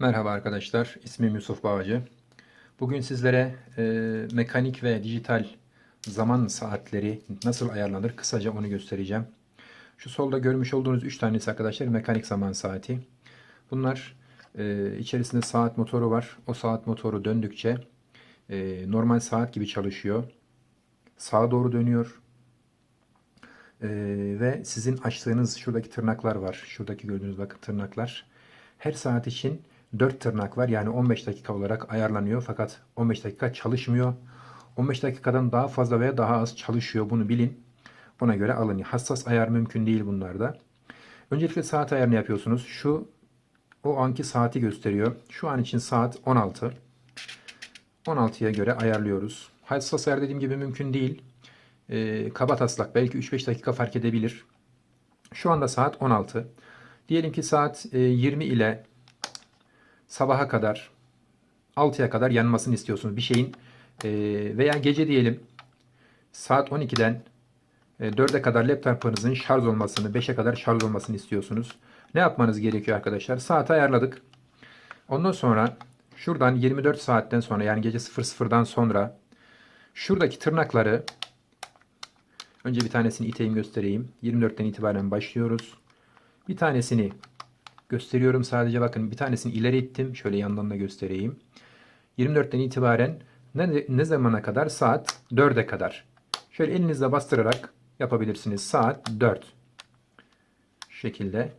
Merhaba arkadaşlar, ismim Yusuf Bağcı. Bugün sizlere e, mekanik ve dijital zaman saatleri nasıl ayarlanır kısaca onu göstereceğim. Şu solda görmüş olduğunuz 3 tanesi arkadaşlar mekanik zaman saati. Bunlar e, içerisinde saat motoru var. O saat motoru döndükçe e, normal saat gibi çalışıyor. Sağa doğru dönüyor. E, ve sizin açtığınız şuradaki tırnaklar var. Şuradaki gördüğünüz bakın tırnaklar. Her saat için 4 tırnak var. Yani 15 dakika olarak ayarlanıyor. Fakat 15 dakika çalışmıyor. 15 dakikadan daha fazla veya daha az çalışıyor. Bunu bilin. Ona göre alın. Hassas ayar mümkün değil bunlarda. Öncelikle saat ayarını yapıyorsunuz. Şu o anki saati gösteriyor. Şu an için saat 16. 16'ya göre ayarlıyoruz. Hassas ayar dediğim gibi mümkün değil. Ee, kaba taslak belki 3-5 dakika fark edebilir. Şu anda saat 16. Diyelim ki saat e, 20 ile sabaha kadar 6'ya kadar yanmasını istiyorsunuz bir şeyin e, veya gece diyelim saat 12'den e, 4'e kadar laptopunuzun şarj olmasını 5'e kadar şarj olmasını istiyorsunuz. Ne yapmanız gerekiyor arkadaşlar? Saati ayarladık. Ondan sonra şuradan 24 saatten sonra yani gece 00'dan sonra şuradaki tırnakları önce bir tanesini iteyim göstereyim. 24'ten itibaren başlıyoruz. Bir tanesini gösteriyorum sadece bakın bir tanesini ileri ittim. Şöyle yandan da göstereyim. 24'ten itibaren ne, ne zamana kadar? Saat 4'e kadar. Şöyle elinizle bastırarak yapabilirsiniz. Saat 4. Şu şekilde.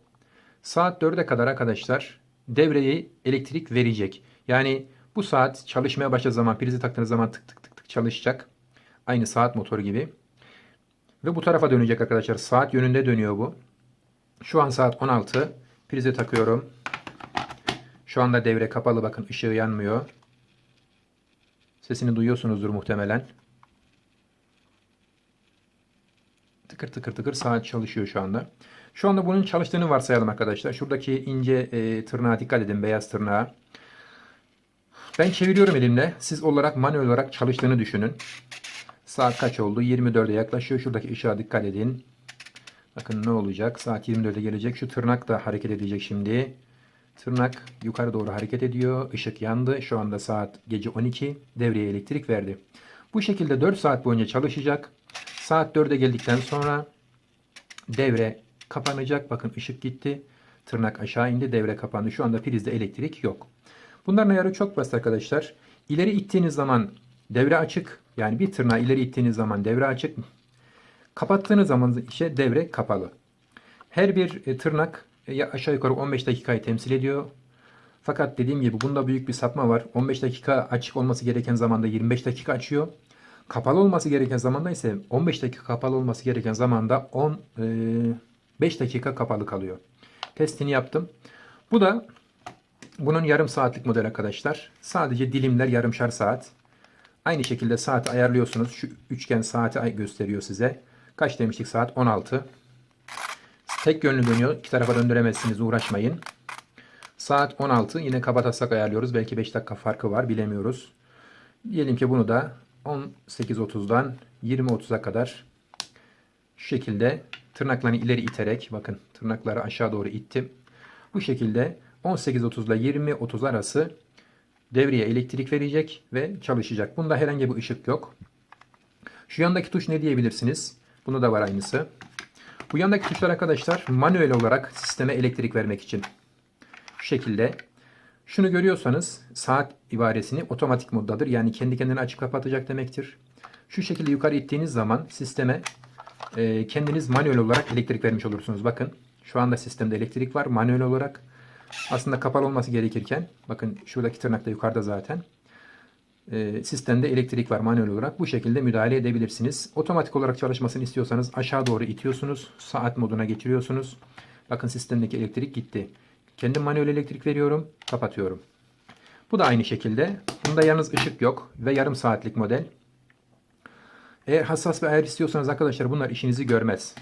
Saat 4'e kadar arkadaşlar devreye elektrik verecek. Yani bu saat çalışmaya başladığı zaman prizi taktığınız zaman tık tık tık tık çalışacak. Aynı saat motoru gibi. Ve bu tarafa dönecek arkadaşlar. Saat yönünde dönüyor bu. Şu an saat 16. Prize takıyorum. Şu anda devre kapalı. Bakın ışığı yanmıyor. Sesini duyuyorsunuzdur muhtemelen. Tıkır tıkır tıkır saat çalışıyor şu anda. Şu anda bunun çalıştığını varsayalım arkadaşlar. Şuradaki ince e, tırnağa dikkat edin. Beyaz tırnağa. Ben çeviriyorum elimle. Siz olarak manuel olarak çalıştığını düşünün. Saat kaç oldu? 24'e yaklaşıyor. Şuradaki ışığa dikkat edin. Bakın ne olacak? Saat 24'e gelecek. Şu tırnak da hareket edecek şimdi. Tırnak yukarı doğru hareket ediyor. Işık yandı. Şu anda saat gece 12. Devreye elektrik verdi. Bu şekilde 4 saat boyunca çalışacak. Saat 4'e geldikten sonra devre kapanacak. Bakın ışık gitti. Tırnak aşağı indi. Devre kapandı. Şu anda prizde elektrik yok. Bunların ayarı çok basit arkadaşlar. İleri ittiğiniz zaman devre açık. Yani bir tırnağı ileri ittiğiniz zaman devre açık. Kapattığınız zaman işte devre kapalı. Her bir e, tırnak e, aşağı yukarı 15 dakikayı temsil ediyor. Fakat dediğim gibi bunda büyük bir sapma var. 15 dakika açık olması gereken zamanda 25 dakika açıyor. Kapalı olması gereken zamanda ise 15 dakika kapalı olması gereken zamanda 15 dakika kapalı kalıyor. Testini yaptım. Bu da bunun yarım saatlik model arkadaşlar. Sadece dilimler yarımşar saat. Aynı şekilde saati ayarlıyorsunuz. Şu üçgen saati gösteriyor size. Kaç demiştik saat? 16. Tek yönlü dönüyor. İki tarafa döndüremezsiniz. Uğraşmayın. Saat 16. Yine kaba taslak ayarlıyoruz. Belki 5 dakika farkı var. Bilemiyoruz. Diyelim ki bunu da 18.30'dan 20.30'a kadar şu şekilde tırnaklarını ileri iterek bakın tırnakları aşağı doğru ittim. Bu şekilde 18.30 ile 20.30 arası devreye elektrik verecek ve çalışacak. Bunda herhangi bir ışık yok. Şu yandaki tuş ne diyebilirsiniz? Bunda da var aynısı. Bu yandaki tuşlar arkadaşlar manuel olarak sisteme elektrik vermek için. Şu şekilde. Şunu görüyorsanız saat ibaresini otomatik moddadır. Yani kendi kendine açıp kapatacak demektir. Şu şekilde yukarı ittiğiniz zaman sisteme e, kendiniz manuel olarak elektrik vermiş olursunuz. Bakın şu anda sistemde elektrik var manuel olarak. Aslında kapalı olması gerekirken bakın şuradaki tırnak da yukarıda zaten. E, sistemde elektrik var manuel olarak. Bu şekilde müdahale edebilirsiniz. Otomatik olarak çalışmasını istiyorsanız aşağı doğru itiyorsunuz. Saat moduna geçiriyorsunuz. Bakın sistemdeki elektrik gitti. Kendim manuel elektrik veriyorum. Kapatıyorum. Bu da aynı şekilde. Bunda yalnız ışık yok ve yarım saatlik model. Eğer hassas bir ayar istiyorsanız arkadaşlar bunlar işinizi görmez.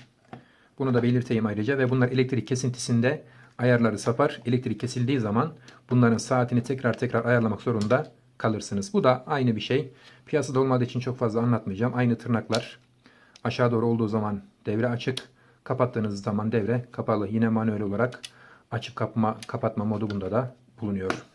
Bunu da belirteyim ayrıca ve bunlar elektrik kesintisinde ayarları sapar. Elektrik kesildiği zaman bunların saatini tekrar tekrar ayarlamak zorunda kalırsınız. Bu da aynı bir şey. Piyasada olmadığı için çok fazla anlatmayacağım. Aynı tırnaklar aşağı doğru olduğu zaman devre açık. Kapattığınız zaman devre kapalı. Yine manuel olarak açıp kapma, kapatma modu bunda da bulunuyor.